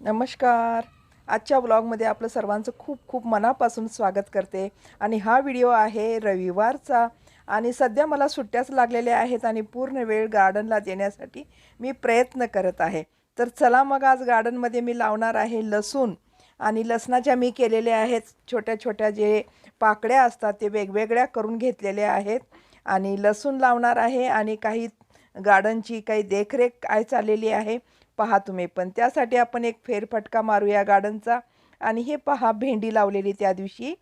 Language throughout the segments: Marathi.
नमस्कार. आजच्या ब्लॉगमध्ये आपलं सर्वांचं खूप खूप मनापासून स्वागत करते. आणि हा व्हिडिओ आहे रविवारचा. आणि सध्या मला सुट्ट्याच लागलेल्या आहेत आणि पूर्ण वेळ गार्डनला देण्यासाठी मी प्रयत्न करत आहे. तर चला मग आज गार्डनमध्ये मी लावणार आहे लसूण. आणि लसणाच्या मी केलेल्या आहेत छोट्या छोट्या जे पाकड्या असतात ते वेगवेगळ्या करून घेतलेल्या आहेत. आणि लसूण लावणार आहे आणि काही गार्डनची काही देखरेख काय चाललेली आहे. पहा तुम्ही. पण त्यासाठी आपण एक फेरफटका मारूया गार्डनचा. आणि हे पहा भेंडी लावलेली त्या दिवशी.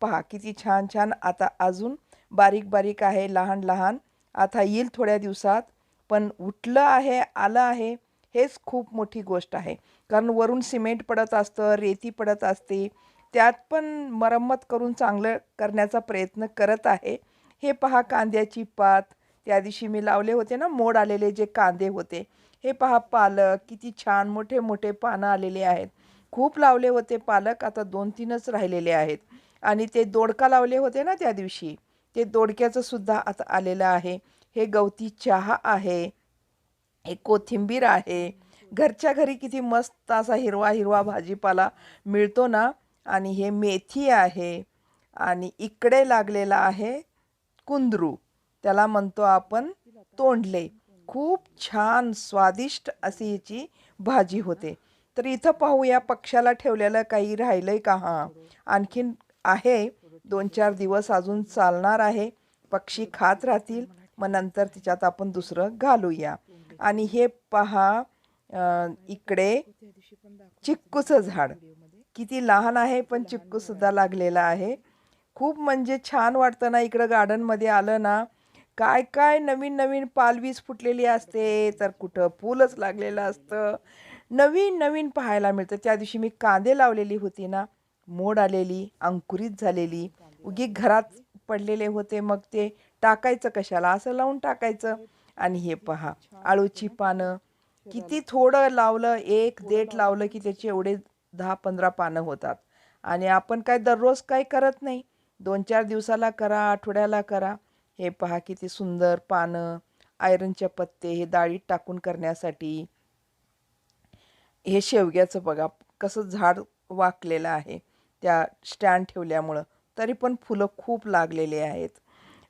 पहा किती छान छान. आता अजून बारीक बारीक आहे लहान लहान. आता येईल थोड्या दिवसात. पण उठलं आहे आलं आहे हेच खूप मोठी गोष्ट आहे. कारण वरून सिमेंट पडत असतं रेती पडत असते. त्यात पण मरम्मत करून चांगलं करण्याचा प्रयत्न करत आहे. हे पहा कांद्याची पात. त्या दिवशी मी लावले होते ना मोड आलेले जे कांदे होते. हे पहा पालक किती छान मोठे मोठे पानं आलेले आहेत. खूप लावले होते पालक आता दोन तीनच राहिलेले आहेत. आणि ते दोडका लावले होते ना त्या दिवशी. ते दोडक्याचं सुद्धा आता आलेलं आहे. हे गवती चहा आहे. हे कोथिंबीर आहे. घरच्या घरी किती मस्त असा हिरवा हिरवा भाजीपाला मिळतो ना. आणि हे मेथी आहे. आणि इकडे लागलेला आहे कुंदरू. त्याला म्हणतो आपण तोंडले. खूप छान स्वादिष्ट अशी याची भाजी होते. तर इथं पाहूया पक्षाला ठेवलेलं काही राहिलं आहे का? हां. आणखीन आहे. दोन चार दिवस अजून चालणार आहे. पक्षी खात राहतील. मग नंतर तिच्यात आपण दुसरं घालूया. आणि हे पहा इकडे चिक्कूचं झाड. किती लहान आहे पण चिक्कूसुद्धा लागलेला आहे. खूप म्हणजे छान वाटतं ना इकडं गार्डनमध्ये आलं ना. काय काय नवीन नवीन पालवीज फुटलेली असते तर कुठं फुलच लागलेलं असतं. नवीन नवीन पाहायला मिळतं. त्या दिवशी मी कांदे लावलेली होती ना मोड आलेली अंकुरित झालेली. उगी घरात पडलेले होते मग ते टाकायचं कशाला? असं लावून टाकायचं. आणि हे पहा आळूची पानं. किती थोडं लावलं एक देठ लावलं की त्याचे एवढे दहा पंधरा पानं होतात. आणि आपण काय दररोज काय करत नाही. दोन चार दिवसाला करा आठवड्याला करा. हे पहा किती सुंदर पानं आयरनचे पत्ते हे डाळीत टाकून करण्यासाठी. हे शेवग्याचं बघा कसं झाड वाकलेलं आहे. त्या स्टँड ठेवल्यामुळं. तरी पण फुलं खूप लागलेले आहेत.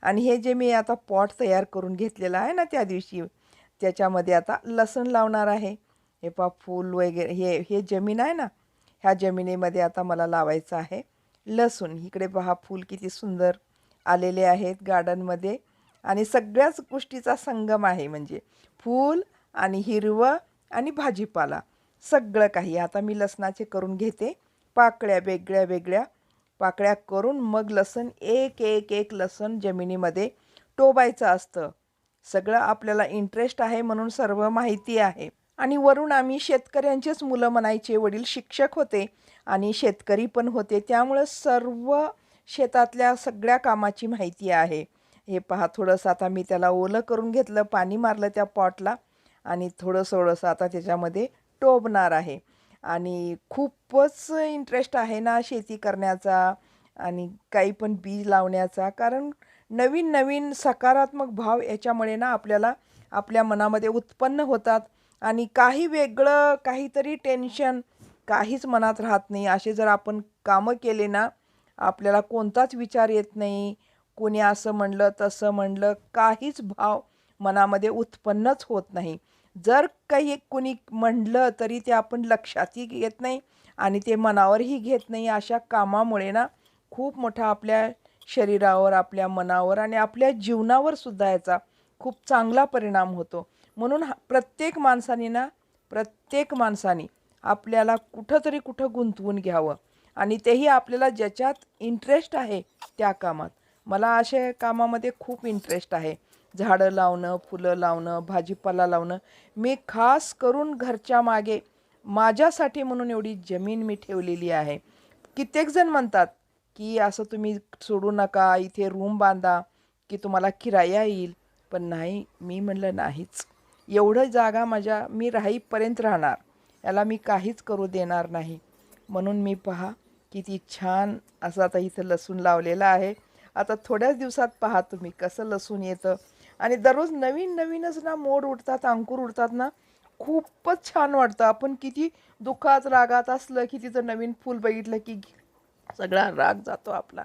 आणि हे जे मी आता पॉट तयार करून घेतलेलं आहे ना त्या दिवशी त्याच्यामध्ये आता लसण लावणार आहे. हे पा फूल वगैरे हे हे जमीन आहे ना ह्या जमिनीमध्ये आता मला लावायचं आहे. लसूण इकडे पहा फूल किती सुंदर आलेले आहेत गार्डनमध्ये. आणि सगळ्याच गोष्टीचा संगम आहे म्हणजे फूल आणि हिरवं आणि भाजीपाला सगळं काही. आता मी लसणाचे करून घेते. पाकळ्या वेगळ्या वेगळ्या. पाकळ्या करून मग लसण एक एक एक लसण जमिनीमध्ये टोबायचं असतं. सगळं आपल्याला इंटरेस्ट आहे म्हणून सर्व माहिती आहे. आणि वरून आम्ही शेतकऱ्यांचेच मुलं म्हणायचे वडील शिक्षक होते आणि शेतकरी पण होते. त्यामुळं सर्व शेतातल्या सगळ्या कामाची माहिती आहे. हे पहा थोडंसं आता मी त्याला ओलं करून घेतलं पाणी मारलं त्या पॉटला आणि थोडंसं थोडंसं आता त्याच्यामध्ये टोबणार आहे. आणि खूपच इंटरेस्ट आहे ना शेती करण्याचा आणि काही पण बीज लावण्याचा. कारण नवीन नवीन सकारात्मक भाव याच्यामुळे ना आपल्याला आपल्या मनामध्ये उत्पन्न होतात आणि काही वेगळं काहीतरी टेन्शन काहीच मनात राहत नाही. असे जर आपण कामं केले ना आपल्याला कोणताच विचार येत नाही. कोणी असं म्हणलं तसं म्हणलं काहीच भाव मनामध्ये उत्पन्नच होत नाही. जर काही कोणी म्हणलं तरी ते आपण लक्षातही घेत नाही आणि ते मनावरही घेत नाही. अशा कामामुळे ना खूप मोठा आपल्या शरीरावर आपल्या मनावर आणि आपल्या जीवनावर सुद्धा याचा खूप चांगला परिणाम होतो. म्हणून हा- प्रत्येक माणसाने ना प्रत्येक माणसाने आपल्याला कुठंतरी कुठं गुंतवून घ्यावं. आणि तेही आपल्याला ज्याच्यात इंटरेस्ट आहे त्या कामात. मला अशा कामामध्ये खूप इंटरेस्ट आहे. झाडं लावणं फुलं लावणं भाजीपाला लावणं. मी खास करून घरच्या मागे माझ्यासाठी म्हणून एवढी जमीन मी ठेवलेली आहे. कित्येकजण म्हणतात की असं तुम्ही सोडू नका इथे रूम बांधा की तुम्हाला किराया येईल. पण नाही मी म्हणलं नाहीच. एवढं जागा माझ्या मी राहीपर्यंत राहणार. याला मी काहीच करू देणार नाही. म्हणून मी पहा किती छान असं आता इथं लसूण लावलेलं आहे. आता थोड्याच दिवसात पहा तुम्ही कसं लसूण येतं. आणि दररोज नवीन नवीनच ना मोड उडतात अंकुर उडतात ना. खूपच छान वाटतं. आपण किती दुःखात रागात असलं की तिथं नवीन फूल बघितलं की सगळा राग जातो आपला.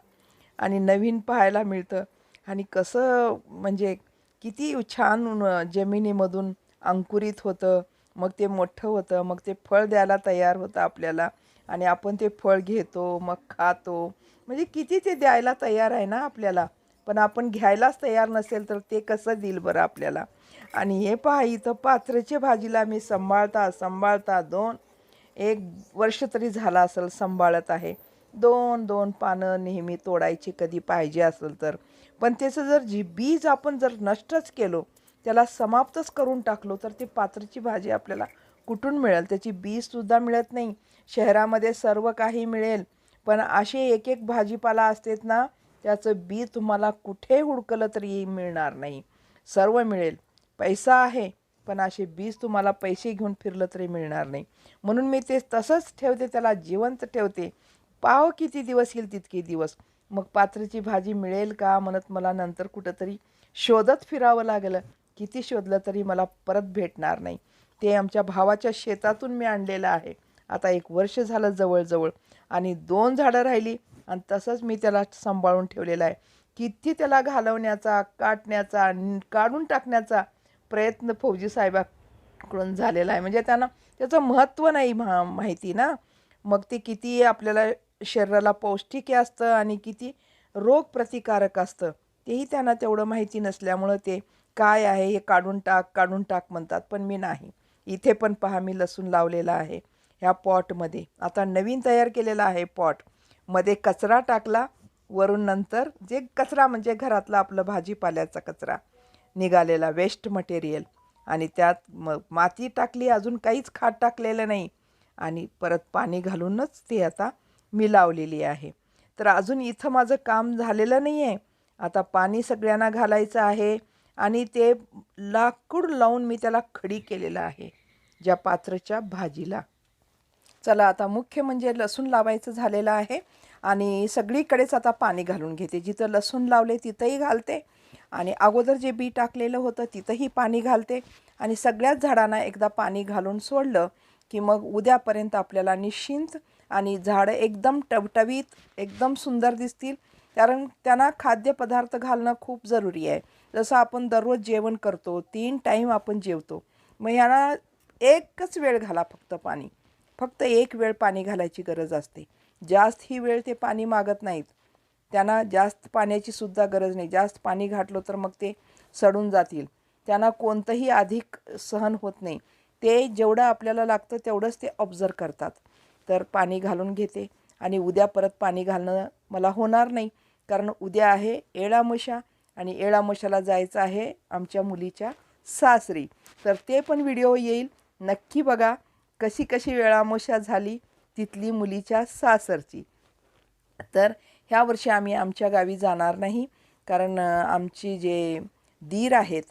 आणि नवीन पाहायला मिळतं. आणि कसं म्हणजे किती छान जमिनीमधून अंकुरित होतं. मग ते मोठं होतं. मग ते फळ द्यायला तयार होतं आपल्याला. आणि आपण ते फळ घेतो मग खातो. म्हणजे किती ते द्यायला तयार आहे ना आपल्याला. पण आपण घ्यायलाच तयार नसेल तर ते कसं देईल बरं आपल्याला? आणि हे पहा इथं पात्रच्या भाजीला मी सांभाळता सांभाळता दोन एक वर्ष तरी झाला असेल सांभाळत आहे. दोन दोन पानं नेहमी तोडायची कधी पाहिजे असेल तर. पण त्याचं जर जी बीज आपण जर नष्टच केलो त्याला समाप्तच करून टाकलो तर ती पात्रची भाजी आपल्याला कुठून मिळेल? त्याची बीजसुद्धा मिळत नाही. शहरामध्ये सर्व काही मिळेल. पण असे एक एक भाजीपाला असतेत ना त्याचं बी तुम्हाला कुठे हुडकलं तरी मिळणार नाही. सर्व मिळेल. पैसा आहे पण असे बीज तुम्हाला पैसे घेऊन फिरलं तरी मिळणार नाही. म्हणून मी ते तसंच ठेवते त्याला जिवंत ठेवते. पाव किती दिवस येईल तितके दिवस? मग पात्रीची भाजी मिळेल का? म्हणत मला नंतर कुठंतरी शोधत फिरावं लागलं. किती शोधलं तरी मला परत भेटणार नाही. ते आमच्या भावाच्या शेतातून मी आणलेलं आहे. आता एक वर्ष झालं जवळजवळ. आणि दोन झाडं राहिली आणि तसंच मी त्याला सांभाळून ठेवलेलं आहे. किती त्याला घालवण्याचा काटण्याचा काढून टाकण्याचा प्रयत्न फौजी साहेबाकडून झालेला आहे. म्हणजे त्यांना त्याचं महत्त्व नाही मा माहिती ना. मग ते किती आपल्याला शरीराला पौष्टिक असतं आणि किती रोगप्रतिकारक असतं तेही त्यांना तेवढं माहिती नसल्यामुळं ते काय आहे हे काढून टाक काढून टाक म्हणतात. पण मी नाही. इथे पण पहा मी लसूण लावलेला आहे. ह्या पॉटमध्ये. आता नवीन तयार केलेला आहे पॉट. मध्ये कचरा टाकला वरून नंतर जे कचरा म्हणजे घरातला आपलं भाजीपाल्याचा कचरा निघालेला वेस्ट मटेरियल आणि त्यात मग माती टाकली अजून काहीच खात टाकलेलं नाही. आणि परत पाणी घालूनच ती आता मी लावलेली आहे. तर अजून इथं माझं काम झालेलं नाही आहे आता पाणी सगळ्यांना घालायचं आहे. आणि ते लाकूड लावून मी त्याला खडी केलेलं आहे ज्या पात्रच्या भाजीला. चला आता मुख्य म्हणजे लसूण लावायचं झालेलं आहे आणि सगळीकडेच आता पाणी घालून घेते. जिथं लसूण लावले तिथंही घालते आणि अगोदर जे बी टाकलेलं होतं तिथंही पाणी घालते आणि सगळ्याच झाडांना एकदा पाणी घालून सोडलं की मग उद्यापर्यंत आपल्याला निश्चिंत आणि झाडं एकदम टवटवीत एकदम सुंदर दिसतील कारण त्यांना खाद्यपदार्थ घालणं खूप जरुरी आहे. जसं आपण दररोज जेवण करतो तीन टाईम आपण जेवतो. मग यांना एकच वेळ घाला फक्त पाणी. फक्त एक वेळ पाणी घालायची गरज असते. जास्त ही वेळ ते पाणी मागत नाहीत. त्यांना जास्त पाण्याची सुद्धा गरज नाही. जास्त पाणी घातलं तर मग ते सडून जातील. त्यांना कोणतंही अधिक सहन होत नाही. ते जेवढं आपल्याला लागतं तेवढंच ते ऑब्झर्व करतात. तर पाणी घालून घेते आणि उद्या परत पाणी घालणं मला होणार नाही. कारण उद्या आहे एळामशा आणि एळामशाला जायचं आहे आमच्या मुलीच्या सासरी. तर ते पण व्हिडिओ येईल. नक्की बघा कशी कशी वेळामोशा झाली तिथली मुलीच्या सासरची. तर ह्या वर्षी आम्ही आमच्या गावी जाणार नाही. कारण आमची जे दीर आहेत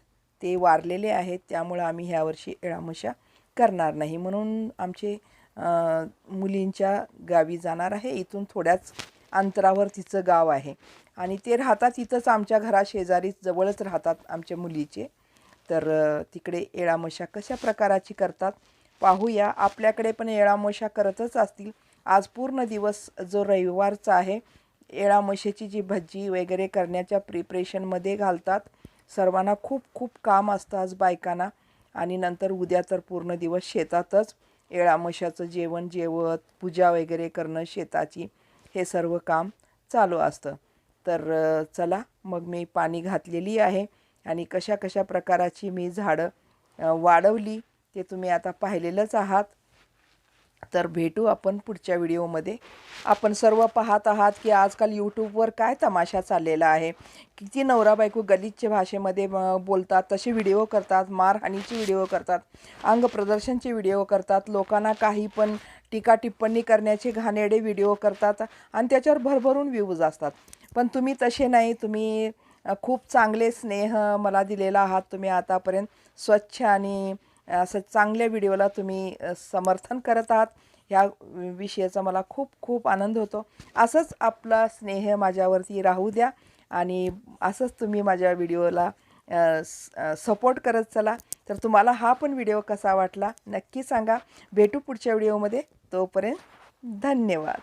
ते वारलेले आहेत. त्यामुळं आम्ही ह्या वर्षी एळामशा करणार नाही. म्हणून आमचे मुलींच्या गावी जाणार आहे. इथून थोड्याच अंतरावर तिचं गाव आहे. आणि ते राहतात तिथंच आमच्या घरा शेजारीच जवळच राहतात आमच्या मुलीचे. तर तिकडे येळामशा कशा प्रकाराची करतात? पाहूया. आपल्याकडे पण येळामशा करतच असतील. आज पूर्ण दिवस जो रविवारचा आहे येळामशेची जी भजी वगैरे करण्याच्या प्रिपरेशनमध्ये घालतात. सर्वांना खूप खूप काम असतं आज बायकांना. आणि नंतर उद्या तर पूर्ण दिवस शेतातच येळामशाचं जेवण जेवत पूजा वगैरे करणं शेताची. हे सर्व काम चालू असतं. तर चला मग मी पाणी घातलेली आहे आणि कशा कशा प्रकाराची मी झाडं वाढवली ते तुम्ही आता पाहिलेलंच आहात. तर भेटू आपण पुढच्या व्हिडिओमध्ये. आपण सर्व पाहत आहात की आजकाल यूट्यूबवर काय तमाशा चाललेला आहे. किती नवरा बायको गलिच्छ भाषेमध्ये बोलतात तसे व्हिडिओ करतात मारहाणीचे व्हिडिओ करतात अंग प्रदर्शनचे व्हिडिओ करतात लोकांना काही पण टीका टिप्पणी करण्याचे घाणेरडे व्हिडिओ करतात आणि त्याच्यावर भरभरून व्ह्यूज असतात. पण तुम्ही तसे नाही. तुम्ही खूप चांगले स्नेह मला दिलेला आहात. तुम्ही आतापर्यंत स्वच्छ आणि असं चांगल्या व्हिडिओला तुम्ही समर्थन करत आहात. ह्या विषयाचा मला खूप खूप आनंद होतो. असंच आपला स्नेह माझ्यावरती राहू द्या आणि असंच तुम्ही माझ्या व्हिडिओला सपोर्ट करत चला. तर तुम्हाला हा पण व्हिडिओ कसा वाटला नक्की सांगा. भेटू पुढच्या व्हिडिओमध्ये. तोपर्यंत धन्यवाद.